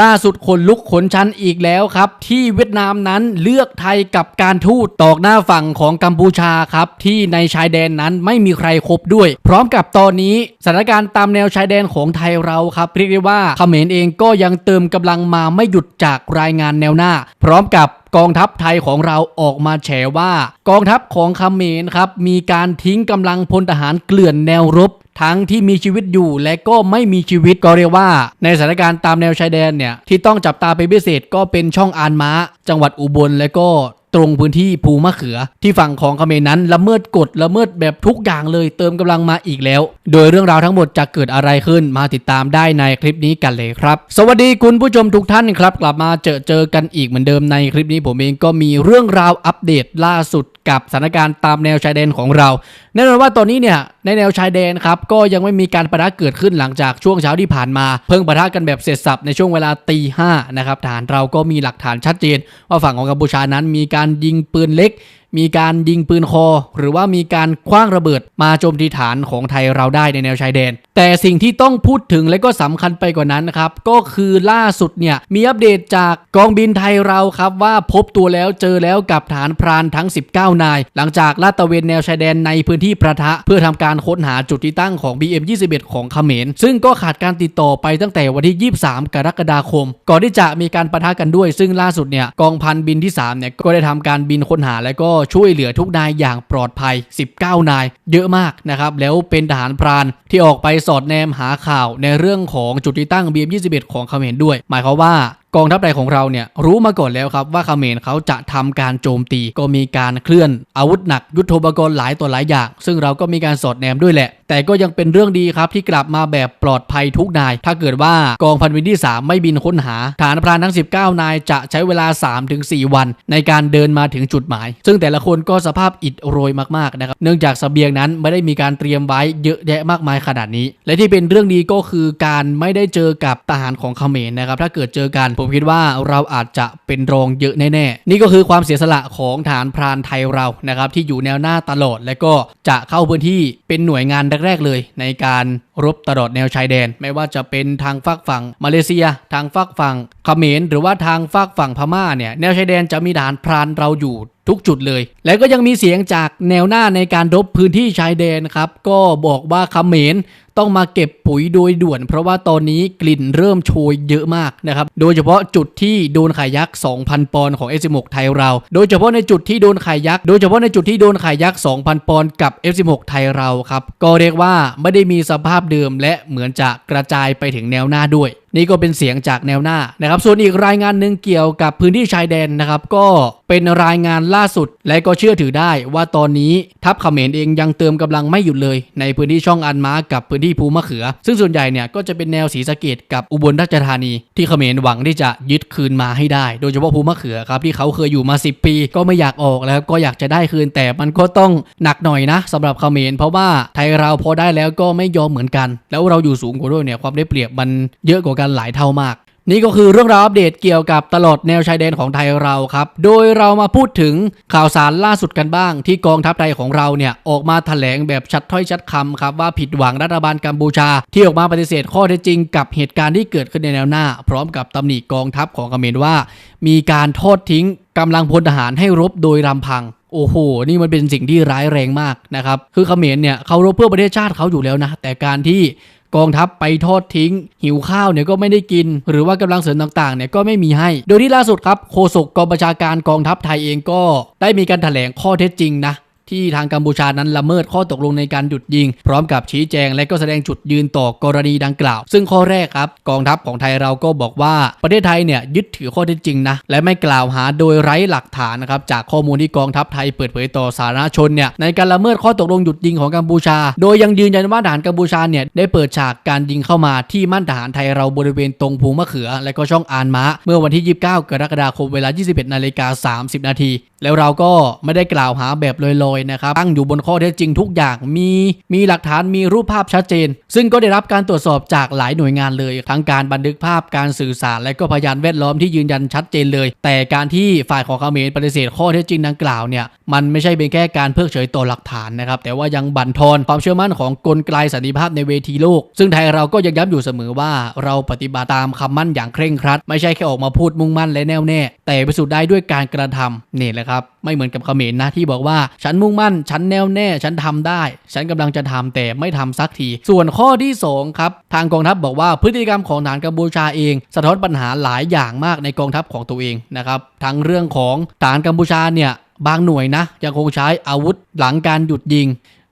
ล่าสุดคนลุกขนชันอีกแล้วครับ ที่เวียดนามนั้นเลือกไทยกับการทูตตอกหน้าฝั่งของกัมพูชาครับ ที่ในชายแดนนั้นไม่มีใครครบด้วย พร้อมกับตอนนี้สถานการณ์ตามแนวชายแดนของไทยเราครับเรียกได้ว่าเขมรเองก็ยังเติมกำลังมาไม่หยุดจากรายงานแนวหน้า พร้อมกับกองทัพไทยของเราออกมาแฉว่า กองทัพของเขมรครับมีการทิ้งกำลังพลทหารเกลื่อนแนวรบ ทั้งที่มีชีวิตอยู่และก็ไม่มีชีวิตก็เรียกว่า ในสถานการณ์ตามแนวชายแดนเนี่ยที่ต้องจับตาเป็นพิเศษก็เป็นช่องอานม้า จังหวัดอุบลและก็ตรงพื้นที่ภูมะเขือ ที่ฝั่งของเขมรนั้นละเมิดกฎละเมิดแบบทุกอย่างเลยเติมกำลังมาอีกแล้ว โดยเรื่องราวทั้งหมดจะเกิดอะไรขึ้นมาติดตามได้ในคลิปนี้กันเลยครับ สวัสดีคุณผู้ชมทุกท่านครับ กลับมาเจอเจอกันอีกเหมือนเดิมในคลิปนี้ผมเองก็มีเรื่องราวอัปเดตล่าสุดกับสถานการณ์ตามแนวชายแดนของเรา แน่นอนว่าตอนนี้เนี่ย ในแนวชายแดนครับก็ยังไม่มีการประทะเกิดขึ้นหลังจากช่วงเช้าที่ผ่านมา เพิ่งประทะกันแบบเสร็จสับในช่วงเวลาตีห้านะครับฐานเราก็มีหลักฐานชัดเจน ว่าฝั่งของกัมพูชานั้นมีการยิงปืนเล็ก มีการยิงปืนคอ หรือว่ามีการคว้างระเบิดมาโจมตีฐานของไทยเราได้ในแนวชายแดน แต่สิ่งที่ต้องพูดถึงและก็สำคัญไปกว่านั้นนะครับ ก็คือล่าสุดเนี่ย มีอัปเดตจากกองบินไทยเราครับว่าพบตัวแล้วเจอแล้วกับฐานพรานทั้ง 19 นาย หลังจากลาดตระเวนแนวชายแดนในพื้นที่ประทะ เพื่อทำการค้นหาจุดที่ตั้งของ BM21 ของเขมร ซึ่งก็ขาดการติดต่อไปตั้งแต่วันที่ 23 กรกฎาคม ก่อนที่จะมีการประทะกันด้วย ซึ่งล่าสุดเนี่ยกองพันบินที่3เนี่ยก็ได้ทำการบินค้นหาและก็ช่วยเหลือทุกนายอย่างปลอดภัย 19 นาย เยอะมากนะครับ แล้วเป็นทหารพรานที่ออกไปสอดแนมหาข่าวในเรื่องของจุดที่ตั้ง BM21 ของเขมรด้วย หมายความว่า กองทัพไทยของเราเนี่ยรู้มาก่อนแล้วครับว่าเขมรเขาจะทำการโจมตีก็มีการเคลื่อน อาวุธหนักยุทโธปกรณ์หลายต่อหลายอย่าง ซึ่งเราก็มีการสอดแนมด้วยแหละ แต่ก็ยังเป็นเรื่องดีครับที่กลับมาแบบปลอดภัยทุกนาย ถ้าเกิดว่ากองพันบินที่ 3 ไม่บินค้นหา ฐานพรานทั้ง 19 นายจะใช้เวลา 3-4 วัน ในการเดินมาถึงจุดหมาย ซึ่งแต่ละคนก็สภาพอิดโรยมากๆนะครับเนื่องจากสเสบียงนั้นไม่ได้มีการเตรียมไว้เยอะแยะมากมายขนาดนี้ และที่เป็นเรื่องดีก็คือการไม่ได้เจอกับทหารของเขมรนะครับถ้าเกิดเจอกันผมคิดว่าเราอาจจะเป็นรองเยอะแน่ๆ นี่ก็คือความเสียสละของฐานพรานไทยเรานะครับที่อยู่แนวหน้าตลอด และก็จะเข้าพื้นที่เป็นหน่วยงานแรกๆเลย ในการรบตลอดแนวชายแดน ไม่ว่าจะเป็นทางฝากฝั่งมาเลเซีย ทางฝากฝั่งเขมรหรือว่าทางฝากฝั่งพม่าเนี่ยแนวชายแดนจะมีฐานพรานเราอยู่ทุกจุดเลย และก็ยังมีเสียงจากแนวหน้าในการรบพื้นที่ชายแดนครับ ก็บอกว่าเขมร ต้องมาเก็บปุ๋ยโดยด่วน เพราะว่าตอนนี้กลิ่นเริ่มโชยเยอะมากนะครับ โดยเฉพาะจุดที่โดนไข่ยักษ์ 2,000 ปอนด์ของ F16 ไทยเรา โดยเฉพาะในจุดที่โดนไข่ยักษ์ โดยเฉพาะในจุดที่โดนไข่ยักษ์ 2,000 ปอนด์กับ F16 ไทยเราครับ ก็เรียกว่าไม่ได้มีสภาพเดิมและเหมือนจะกระจายไปถึงแนวหน้าด้วย นี่ก็เป็นเสียงจากแนวหน้านะครับ ส่วนอีกรายงานหนึ่งเกี่ยวกับพื้นที่ชายแดนนะครับ ก็เป็นรายงานล่าสุด และก็เชื่อถือได้ว่าตอนนี้ทัพเขมรเองยังเติมกำลังไม่หยุดเลย ในพื้นที่ช่องอันม้ากับพื้นที่ภูมะเขือ ซึ่งส่วนใหญ่เนี่ยก็จะเป็นแนวศรีสะเกดกับอุบลราชธานี ที่เขมรหวังที่จะยึดคืนมาให้ได้ โดยเฉพาะภูมะเขือครับที่เขาเคยอยู่มา 10 ปี ก็ไม่อยากออกแล้วก็อยากจะได้คืนแต่มันก็ต้องหนักหน่อยนะสำหรับเขมรเพราะว่าไทยเราพอได้แล้วก็ไม่ยอมเหมือนกัน แล้วเราอยู่สูงกว่าด้วยเนี่ยความได้เปรียบมันเยอะกว่ากันหลายเท่ามากนี่ก็คือเรื่องราวอัปเดตเกี่ยวกับตลอดแนวชายแดนของไทยเราครับ โดยเรามาพูดถึงข่าวสารล่าสุดกันบ้าง ที่กองทัพไทยของเราเนี่ยออกมาแถลงแบบชัดถ้อยชัดคำครับว่าผิดหวังรัฐบาลกัมพูชา ที่ออกมาปฏิเสธข้อเท็จจริงกับเหตุการณ์ที่เกิดขึ้นในแนวหน้า พร้อมกับตำหนิกองทัพของเขมรว่า มีการทอดทิ้งกำลังพลทหารให้รบโดยลำพังโอ้โห นี่มันเป็นสิ่งที่ร้ายแรงมากนะครับ คือเขมรเนี่ยเขารบเพื่อประเทศชาติเขาอยู่แล้วนะ แต่การที่ กองทัพไปทอดทิ้ง หิวข้าวเนี่ยก็ไม่ได้กิน หรือว่ากำลังเสริมต่างๆเนี่ยก็ไม่มีให้ โดยที่ล่าสุดครับโฆษกกองบัญชาการกองทัพไทยเองก็ได้มีการแถลงข้อเท็จจริงนะ ที่ทางกัมพูชานั้นละเมิดข้อตกลงในการหยุดยิง พร้อมกับชี้แจงและก็แสดงจุดยืนต่อกรณีดังกล่าว ซึ่งข้อแรกครับ กองทัพของไทยเราก็บอกว่าประเทศไทยเนี่ยยึดถือข้อเท็จจริงนะและไม่กล่าวหาโดยไร้หลักฐานนะครับจากข้อมูลที่กองทัพไทยเปิดเผยต่อสาธารณชนเนี่ยในการละเมิดข้อตกลงหยุดยิงของกัมพูชา โดยยังยืนยันว่าทหารกัมพูชาเนี่ยได้เปิดฉากการยิงเข้ามาที่มั่นทหารไทยเราบริเวณตรงภูมะเขือ และก็ช่องอานม้าเมื่อวันที่ 29 กรกฎาคมเวลา 21นาฬิกา30 นาทีแล้วเราก็ไม่ได้กล่าวหาแบบลอยยนะครับตั้งอยู่บนข้อเท็จจริงทุกอย่างมีมีหลักฐานมีรูปภาพชัดเจน ซึ่งก็ได้รับการตรวจสอบจากหลายหน่วยงานเลย ทั้งการบันทึกภาพการสื่อสาร และก็พยานแวดล้อมที่ยืนยันชัดเจนเลย แต่การที่ฝ่ายของเขมรปฏิเสธข้อเท็จจริงดังกล่าวเนี่ยมันไม่ใช่เป็นแค่การเพิกเฉยต่อหลักฐานนะครับแต่ว่ายังบั่นทอนความเชื่อมั่นของกลไกสันติภาพในเวทีโลก ซึ่งไทยเราก็ยังย้ำอยู่เสมอว่าเราปฏิบัติตามคำมั่นอย่างเคร่งครัด ไม่ใช่แค่ออกมาพูดมุ่งมั่นและแน่วแน่ แต่พิสูจน์ได้ด้วยการกระทำนี่แหละครับไม่เหมือนกับเขมรนะที่บอกว่าฉันมุ่งมั่น ฉันแน่วแน่ ฉันทำได้ ฉันกำลังจะทำแต่ไม่ทำสักที ส่วนข้อที่สองครับ ทางกองทัพบอกว่าพฤติกรรมของฐานกัมพูชาเอง สะท้อนปัญหาหลายอย่างมากในกองทัพของตัวเองนะครับ ทั้งเรื่องของฐานกัมพูชาเนี่ยบางหน่วยนะยังคงใช้อาวุธหลังการหยุดยิง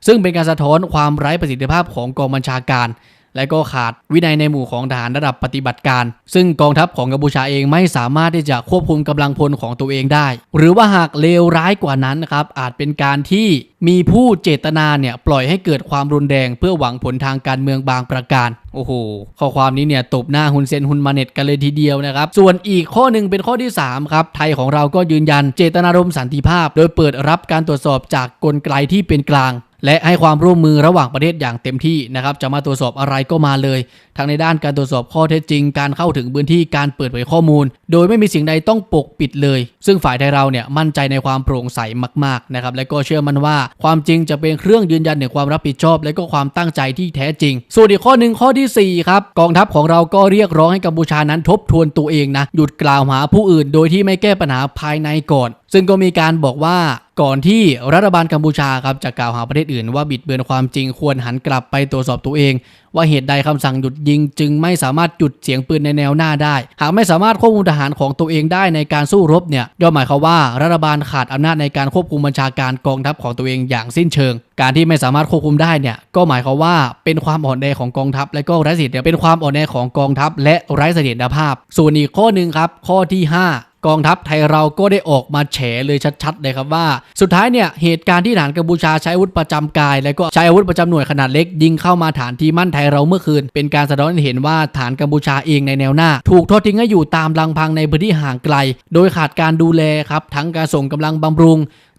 ซึ่งเป็นการสะท้อนความไร้ประสิทธิภาพของกองบัญชาการ และก็ขาดวินัยในหมู่ของทหารระดับปฏิบัติการ ซึ่งกองทัพของกัมพูชาเองไม่สามารถที่จะควบคุมกำลังพลของตัวเองได้ หรือว่าหากเลวร้ายกว่านั้นนะครับอาจเป็นการที่มีผู้เจตนาเนี่ยปล่อยให้เกิดความรุนแรงเพื่อหวังผลทางการเมืองบางประการโอ้โห ข้อความนี้เนี่ยตบหน้าฮุนเซนฮุนมาเน็ตกันเลยทีเดียวนะครับ ส่วนอีกข้อหนึ่งเป็นข้อที่ 3 ครับ ไทยของเราก็ยืนยันเจตนารมณ์สันติภาพ โดยเปิดรับการตรวจสอบจากกลไกที่เป็นกลาง และให้ความร่วมมือระหว่างประเทศอย่างเต็มที่นะครับ จะมาตรวจสอบอะไรก็มาเลย ทั้งในด้านการตรวจสอบข้อเท็จจริง การเข้าถึงพื้นที่การเปิดเผยข้อมูล โดยไม่มีสิ่งใดต้องปกปิดเลย ซึ่งฝ่ายไทยเราเนี่ยมั่นใจในความโปร่งใสมากๆนะครับและก็เชื่อมั่นว่าความจริงจะเป็นเครื่องยืนยันถึงความรับผิดชอบ และก็ความตั้งใจที่แท้จริง ส่วนอีกข้อหนึ่งข้อทีสี่4ครับกองทัพของเราก็เรียกร้องให้กัมพูชานั้นทบทวนตัวเองนะหยุดกล่าวหาผู้อื่น โดยที่ไม่แก้ปัญหาภายในก่อน ซึ่งก็มีการบอกว่าก่อนที่รัฐบาลกัมพูชาครับจะกล่าวหาประเทศอื่นว่าบิดเบือนความจริงควรหันกลับไปตรวจสอบตัวเองว่าเหตุใดคำสั่งหยุดยิง จึงไม่สามารถหยุดเสียงปืนในแนวหน้าได้ หากไม่สามารถควบคุมทหารของตัวเองได้ในการสู้รบเนี่ยย่อมหมายความว่ารัฐบาลขาดอำนาจในการควบคุมบัญชาการกองทัพของตัวเองอย่างสิ้นเชิง การที่ไม่สามารถควบคุมได้เนี่ยก็หมายความว่าเป็นความอ่อนแอของกองทัพ และก็ไร้เสถียรเป็นความอ่อนแอของกองทัพ และไร้เสถียรภาพ ส่วนอีกข้อหนึ่งครับข้อที่ 5 กองทัพไทยเราก็ได้ออกมาแฉเลยชัดๆเลยครับว่า สุดท้ายเนี่ยเหตุการณ์ที่ฐานกัมพูชาใช้อาวุธประจำกาย และก็ใช้อาวุธประจำหน่วยขนาดเล็ก ยิงเข้ามาฐานที่มั่นไทยเราเมื่อคืน เป็นการสะท้อนให้เห็นว่าฐานกัมพูชาเองในแนวหน้า ถูกทอดทิ้งให้อยู่ตามลำพังในพื้นที่ห่างไกล โดยขาดการดูแลครับทั้งการส่งกำลังบำรุง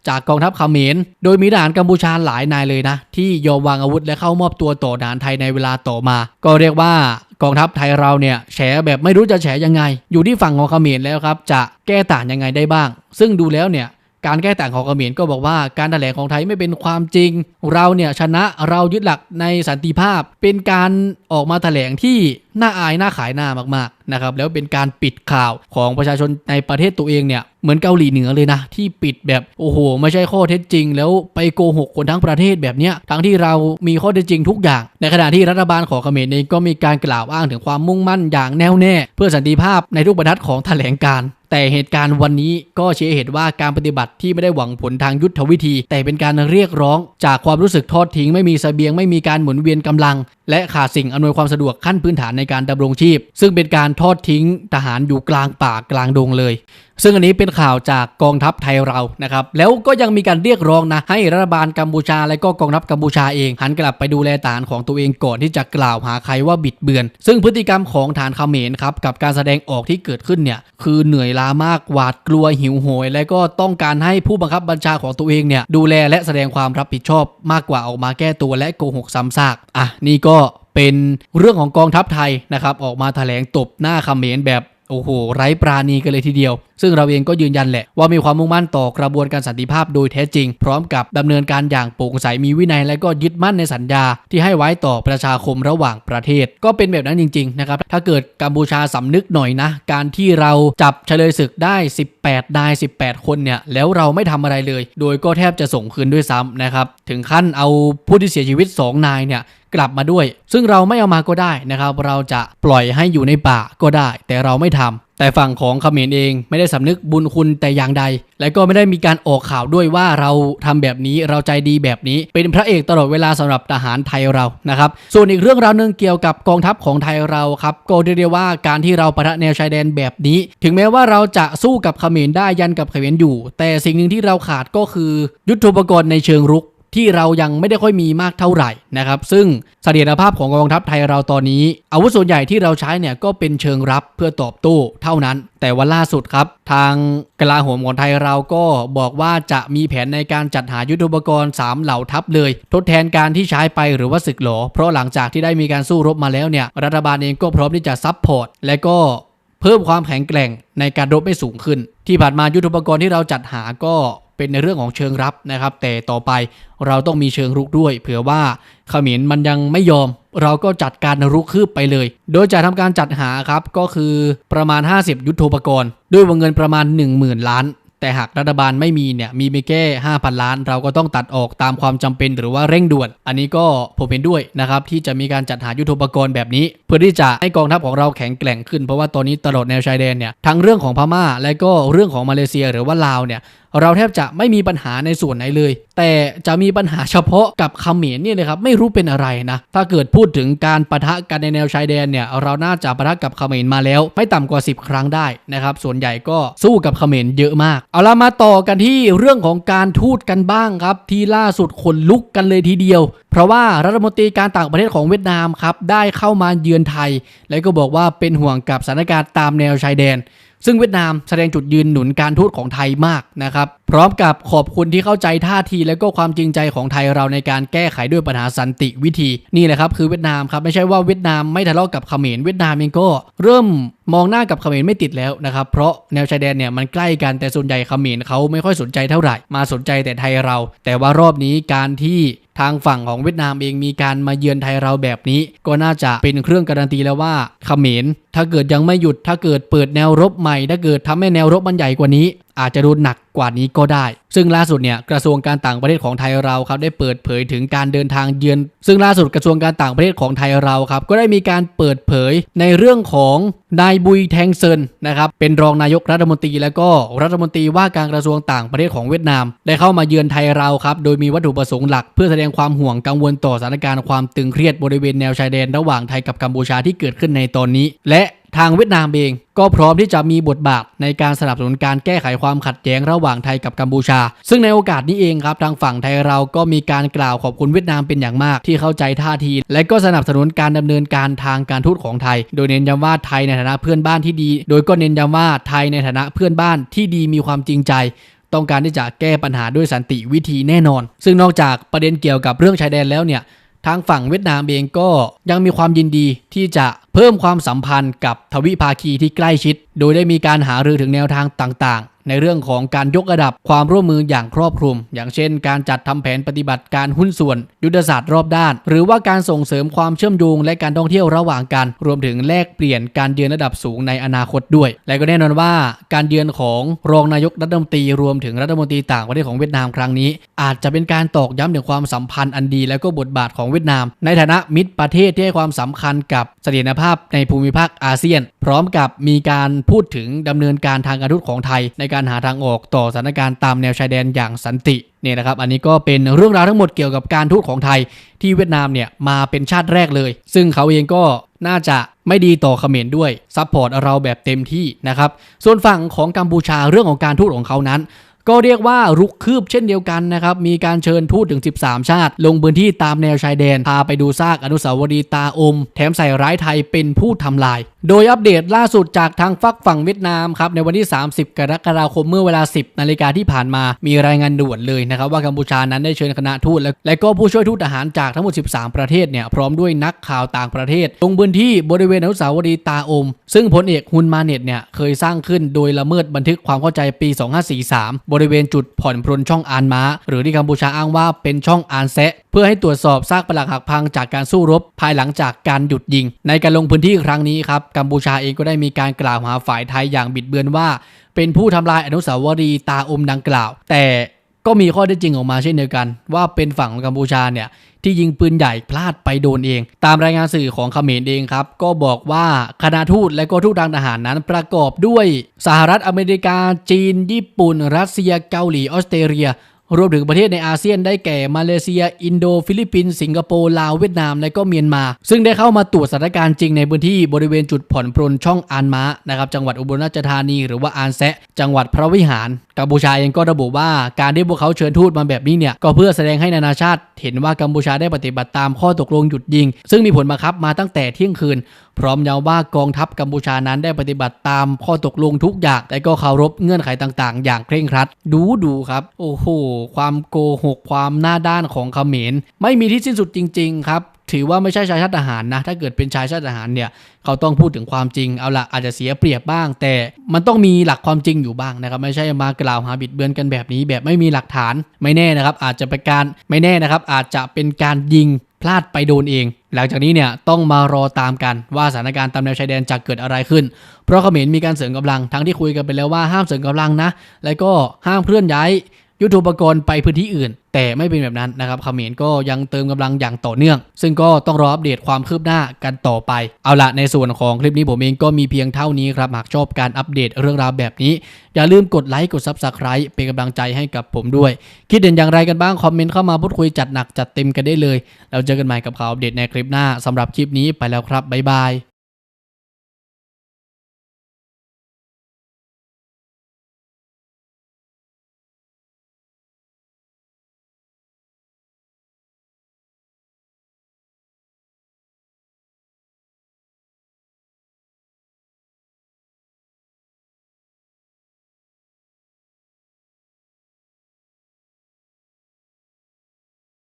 จากกองทัพเขมร โดยมีทหารกัมพูชาหลายนายเลยนะ ที่ยอมวางอาวุธและเข้ามอบตัวต่อทหารไทยในเวลาต่อมา ก็เรียกว่า กองทัพไทยเราเนี่ยแฉแบบไม่รู้จะแฉยังไง อยู่ที่ฝั่งของเขมรแล้วครับ จะแก้ต่างยังไงได้บ้าง ซึ่งดูแล้วเนี่ยการแก้ต่างของเขมรก็บอกว่าการแถลงของไทยไม่เป็นความจริง เราเนี่ยชนะเรายึดหลักในสันติภาพ เป็นการออกมาแถลงที่น่าอายน่าขายหน้ามากๆนะครับแล้วเป็นการปิดข่าวของประชาชนในประเทศตัวเองเนี่ยเหมือนเกาหลีเหนือเลยนะ ที่ปิดแบบโอ้โห ไม่ใช่ข้อเท็จจริง แล้วไปโกหกคนทั้งประเทศแบบเนี้ยทั้งที่เรามีข้อเท็จจริงทุกอย่าง ในขณะที่รัฐบาลของเขมรเองก็มีการกล่าวอ้างถึงความมุ่งมั่นอย่างแน่วแน่ เพื่อสันติภาพในทุกบรรทัดของแถลงการแต่เหตุการณ์วันนี้ก็เชี้ให้เห็นว่าการปฏิบัติที่ไม่ได้หวังผลทางยุทธวิธี แต่เป็นการเรียกร้อง จากความรู้สึกทอดทิ้งไม่มีเสบียงไม่มีการหมุนเวียนกำลัง และขาดสิ่งอำนวยความสะดวกขั้นพื้นฐานในการดำรงชีพ ซึ่งเป็นการทอดทิ้งทหารอยู่กลางป่ากลางดงเลย ซึ่งอันนี้เป็นข่าวจากกองทัพไทยเรานะครับแล้วก็ยังมีการเรียกร้องนะให้รัฐบาลกัมพูชาและก็กองทัพกัมพูชาเอง หันกลับไปดูแลฐานของตัวเองก่อนที่จะกล่าวหาใครว่าบิดเบือน ซึ่งพฤติกรรมของฐานเขมรครับกับการแสดงออกที่เกิดขึ้นเนี่ยคือเหนื่อยล้ามากหวาดกลัวหิวโหย และก็ต้องการให้ผู้บังคับบัญชาของตัวเองเนี่ยดูแลและแสดงความรับผิดชอบมากกว่าออกมาแก้ตัวและโกหกซ้ำซากอะนี่ก็เป็นเรื่องของกองทัพไทยนะครับออกมาแถลงตบหน้าเขมรแบบ โอ้โหไร้ปราณีกันเลยทีเดียว ซึ่งเราเองก็ยืนยันแหละว่ามีความมุ่งมั่นต่อกระบวนการสันติภาพโดยแท้จริง พร้อมกับดำเนินการอย่างโปร่งใสมีวินัยและก็ยึดมั่นในสัญญาที่ให้ไว้ต่อประชาคมระหว่างประเทศ ก็เป็นแบบนั้นจริงๆนะครับถ้าเกิดกัมพูชาสำนึกหน่อยนะ การที่เราจับเฉลยศึกได้ 18นาย 18 คนเนี่ยแล้วเราไม่ทำอะไรเลย โดยก็แทบจะส่งคืนด้วยซ้ำนะครับถึงขั้นเอาผู้ที่เสียชีวิต 2 นายเนี่ย กลับมาด้วย ซึ่งเราไม่เอามาก็ได้นะครับ เราจะปล่อยให้อยู่ในป่าก็ได้ แต่เราไม่ทำแต่ฝั่งของเขมรเองไม่ได้สำนึกบุญคุณแต่อย่างใด และก็ไม่ได้มีการออกข่าวด้วยว่าเราทำแบบนี้เราใจดีแบบนี้ เป็นพระเอกตลอดเวลาสำหรับทหารไทยเรานะครับ ส่วนอีกเรื่องราวหนึงเกี่ยวกับกองทัพของไทยเราครับก็เรียกว่าการที่เราประทะแนวชายแดนแบบนี้ ถึงแม้ว่าเราจะสู้กับเขมรได้ยันกับเขมรอยู่ แต่สิ่งหนึ่งที่เราขาดก็คือ ยุทธปกรณ์ในเชิงรุก ที่เรายังไม่ได้ค่อยมีมากเท่าไหร่นะครับ ซึ่งเสถียรภาพของกองทัพไทยเราตอนนี้ อาวุธส่วนใหญ่ที่เราใช้เนี่ยก็เป็นเชิงรับเพื่อตอบโต้เท่านั้น แต่วันล่าสุดครับ ทางกลาโหมของไทยเราก็บอกว่าจะมีแผนในการจัดหายุทโธปกรณ์ 3 เหล่าทัพเลย ทดแทนการที่ใช้ไปหรือว่าศึกหลอเพราะหลังจากที่ได้มีการสู้รบมาแล้วเนี่ยรัฐบาลเองก็พร้อมที่จะซัพพอร์ตและก็เพิ่มความแข็งแกร่งในการรบให้สูงขึ้น ที่ผ่านมายุทโธปกรณ์ที่เราจัดหาก็ เป็นในเรื่องของเชิงรับนะครับ แต่ต่อไปเราต้องมีเชิงรุกด้วย เผื่อว่าเขมรมันยังไม่ยอม เราก็จัดการรุกคืบไปเลย โดยจะทำการจัดหาครับก็คือประมาณ 50 ยุทโธปกรณ์ ด้วยวงเงินประมาณ 10,000 ล้าน แต่หากรัฐบาลไม่มีเนี่ยมีไม่แค่5,000 ล้าน เราก็ต้องตัดออกตามความจำเป็นหรือว่าเร่งด่วน อันนี้ก็ผมเห็นด้วยนะครับที่จะมีการจัดหายุทธปกรณ์แบบนี้ เพื่อที่จะให้กองทัพของเราแข็งแกร่งขึ้นเพราะว่าตอนนี้ตลอดแนวชายแดนเนี่ยทั้งเรื่องของพม่าและก็เรื่องของมาเลเซียหรือว่าลาวเนี่ย เราแทบจะไม่มีปัญหาในส่วนไหนเลย แต่จะมีปัญหาเฉพาะกับเขมรเนี่ยเลยครับไม่รู้เป็นอะไรนะ ถ้าเกิดพูดถึงการประทะกันในแนวชายแดนเนี่ยเราน่าจะประทะกับเขมรมาแล้ว ไม่ต่ำกว่า 10 ครั้งได้นะครับ ส่วนใหญ่ก็สู้กับเขมรเยอะมาก เอาละมาต่อกันที่เรื่องของการทูตกันบ้างครับ ที่ล่าสุดขนลุกกันเลยทีเดียว เพราะว่ารัฐมนตรีการต่างประเทศของเวียดนามครับได้เข้ามาเยือนไทย แล้วก็บอกว่าเป็นห่วงกับสถานการณ์ตามแนวชายแดน ซึ่งเวียดนามแสดงจุดยืนหนุนการทูตของไทยมากนะครับ พร้อมกับขอบคุณที่เข้าใจท่าทีและก็ความจริงใจของไทยเราในการแก้ไขด้วยปัญหาสันติวิธีนี่แหละครับคือเวียดนามครับไม่ใช่ว่าเวียดนามไม่ทะเลาะกับเขมรเวียดนามเองก็เริ่มมองหน้ากับเขมรไม่ติดแล้วนะครับ เพราะแนวชายแดนเนี่ยมันใกล้กันแต่ส่วนใหญ่เขมรเขาไม่ค่อยสนใจเท่าไหร่ มาสนใจแต่ไทยเรา แต่ว่ารอบนี้การที่ ทางฝั่งของเวียดนามเองมีการมาเยือนไทยเราแบบนี้ ก็น่าจะเป็นเครื่องการันตีแล้วว่าเขมรถ้าเกิดยังไม่หยุดถ้าเกิดเปิดแนวรบใหม่ ถ้าเกิดทำให้แนวรบมันใหญ่กว่านี้อาจจะโดนหนักกว่านี้ก็ได้ ซึ่งล่าสุดเนี่ยกระทรวงการต่างประเทศของไทยเราครับได้เปิดเผยถึงการเดินทางเยือน ซึ่งล่าสุดกระทรวงการต่างประเทศของไทยเราครับก็ได้มีการเปิดเผยในเรื่องของนายบุยแทงเซินนะครับเป็นรองนายกรัฐมนตรี และก็รัฐมนตรีว่าการกระทรวงต่างประเทศของเวียดนาม ได้เข้ามาเยือนไทยเราครับโดยมีวัตถุประสงค์หลัก เพื่อแสดงความห่วงกังวลต่อสถานการณ์ความตึงเครียดบริเวณแนวชายแดนระหว่างไทยกับกัมพูชาที่เกิดขึ้นในตอนนี้ และ ทางเวียดนามเอง ก็พร้อมที่จะมีบทบาทในการสนับสนุนการแก้ไขความขัดแย้งระหว่างไทยกับกัมพูชา ซึ่งในโอกาสนี้เองครับทางฝั่งไทยเราก็มีการกล่าวขอบคุณเวียดนามเป็นอย่างมากที่เข้าใจท่าที และก็สนับสนุนการดำเนินการทางการทูตของไทย โดยเน้นย้ำว่าไทยในฐานะเพื่อนบ้านที่ดี โดยก็เน้นย้ำว่าไทยในฐานะเพื่อนบ้านที่ดีมีความจริงใจต้องการที่จะแก้ปัญหาด้วยสันติวิธีแน่นอน ซึ่งนอกจากประเด็นเกี่ยวกับเรื่องชายแดนแล้วเนี่ย ทางฝั่งเวียดนามเองก็ยังมีความยินดีที่จะเพิ่มความสัมพันธ์กับทวิภาคีที่ใกล้ชิด โดยได้มีการหารือถึงแนวทางต่างๆ ในเรื่องของการยกระดับความร่วมมืออย่างครอบคลุม อย่างเช่น การจัดทำแผนปฏิบัติการหุ้นส่วน ยุทธศาสตร์รอบด้าน หรือว่าการส่งเสริมความเชื่อมโยงและการท่องเที่ยวระหว่างกัน รวมถึงแลกเปลี่ยนการเยือนระดับสูงในอนาคตด้วย และก็แน่นอนว่า การเยือนของรองนายกรัฐมนตรีรวมถึงรัฐมนตรีต่างประเทศของเวียดนามครั้งนี้ อาจจะเป็นการตอกย้ำถึงความสัมพันธ์อันดี และก็บทบาทของเวียดนาม ในฐานะมิตรประเทศที่ให้ความสำคัญกับเสถียรภาพในภูมิภาคอาเซียน พร้อมกับมีการพูดถึงดำเนินการทางการทูตของไทย ในการหาทางออกต่อสถานการณ์ตามแนวชายแดนอย่างสันติเนี่ยนะครับอันนี้ก็เป็นเรื่องราวทั้งหมดเกี่ยวกับการทูตของไทย ที่เวียดนามเนี่ยมาเป็นชาติแรกเลย ซึ่งเขาเองก็น่าจะไม่ดีต่อเขมรด้วยซัพพอร์ตเราแบบเต็มที่นะครับส่วนฝั่งของกัมพูชาเรื่องของการทูตของเขานั้น ก็เรียกว่ารุกคืบเช่นเดียวกันนะครับ มีการเชิญทูตถึง 13 ชาติ ลงพื้นที่ตามแนวชายแดน พาไปดูซากอนุสาวรีย์ตาอม แถมใส่ร้ายไทยเป็นผู้ทำลาย โดยอัปเดตล่าสุดจากทางฝักฝั่งเวียดนามครับ ในวันที่ 30 กรกฎาคมเมื่อเวลา 10 นาฬิกาที่ผ่านมา มีรายงานด่วนเลยนะครับ ว่ากัมพูชานั้นได้เชิญคณะทูตและและก็ผู้ช่วยทูตทหารจากทั้งหมด 13 ประเทศเนี่ยพร้อมด้วยนักข่าวต่างประเทศ ลงพื้นที่บริเวณอนุสาวรีย์ตาอม ซึ่งพลเอกฮุนมาเน็ตเนี่ยเคยสร้างขึ้นโดยละเมิดบันทึกความเข้าใจปี 2543บริเวณจุดผ่อนปรนช่องอานม้า หรือที่กัมพูชาอ้างว่าเป็นช่องอานแซะ เพื่อให้ตรวจสอบซากปรักหักพังจากการสู้รบ ภายหลังจากการหยุดยิง ในการลงพื้นที่ครั้งนี้ครับกัมพูชาเองก็ได้มีการกล่าวหาฝ่ายไทยอย่างบิดเบือนว่า เป็นผู้ทำลายอนุสาวรีย์ตาอมดังกล่าว แต่ก็มีข้อเท็จจริงออกมาเช่นเดียวกัน ว่าเป็นฝั่งของกัมพูชาเนี่ย ที่ยิงปืนใหญ่พลาดไปโดนเอง ตามรายงานสื่อของเขมรเองครับ ก็บอกว่าคณะทูตและก็ทูตทางทหารนั้นประกอบด้วย สหรัฐอเมริกาจีน ญี่ปุ่น รัสเซียเกาหลีออสเตรเลีย รวมถึงประเทศในอาเซียนได้แก่มาเลเซีย อินโด ฟิลิปปินส์สิงคโปร์ลาวเวียดนามและก็เมียนมา ซึ่งได้เข้ามาตรวจสถานการณ์จริงในพื้นที่บริเวณจุดผ่อนปรนช่องอานม้านะครับจังหวัดอุบลราชธานี หรือว่าอานแซะจังหวัดพระวิหารกัมพูชาเองก็ระบุว่าการที่พวกเขาเชิญทูตมาแบบนี้เนี่ยก็เพื่อแสดงให้นานาชาติ เห็นว่ากัมพูชาได้ปฏิบัติตามข้อตกลงหยุดยิง ซึ่งมีผลบังคับมาตั้งแต่เที่ยงคืน พร้อมย้ำว่ากองทัพกัมพูชานั้นได้ปฏิบัติตามข้อตกลงทุกอย่างแต่ก็เคารพเงื่อนไขต่างๆ อย่างเคร่งครัด ดูดูครับ โอ้โห ความโกหกความหน้าด้านของเขมร ไม่มีที่สิ้นสุดจริง ๆ ครับถือว่าไม่ใช่ชายชาติทหารนะ ถ้าเกิดเป็นชายชาติทหารเนี่ย เขาต้องพูดถึงความจริง เอาละอาจจะเสียเปรียบบ้าง แต่มันต้องมีหลักความจริงอยู่บ้างนะครับ ไม่ใช่มากล่าวหาบิดเบือนกันแบบนี้ แบบไม่มีหลักฐาน ไม่แน่นะครับ อาจจะเป็นการ ไม่แน่นะครับ อาจจะเป็นการยิง พลาดไปโดนเอง หลังจากนี้เนี่ยต้องมารอตามกันว่าสถานการณ์ตามแนวชายแดนจะเกิดอะไรขึ้น เพราะเขมรมีการเสริมกำลังทั้งที่คุยกันไปแล้วว่าห้ามเสริมกำลังนะ แล้วก็ห้ามเคลื่อนย้าย ยุทโธปกรณ์ไปพื้นที่อื่น แต่ไม่เป็นแบบนั้นนะครับเขมรก็ยังเติมกำลังอย่างต่อเนื่อง ซึ่งก็ต้องรออัปเดตความคืบหน้ากันต่อไป เอาละในส่วนของคลิปนี้ผมเองก็มีเพียงเท่านี้ครับ หากชอบการอัปเดตเรื่องราวแบบนี้ อย่าลืมกดไลค์กด Subscribe เป็นกำลังใจให้กับผมด้วย คิดเห็นอย่างไรกันบ้าง คอมเมนต์เข้ามาพูดคุยจัดหนักจัดเต็มกันได้เลยแล้วเจอกันใหม่กับข่าวอัปเดตในคลิปหน้าสำหรับคลิปนี้ไปแล้วครับบ๊ายบาย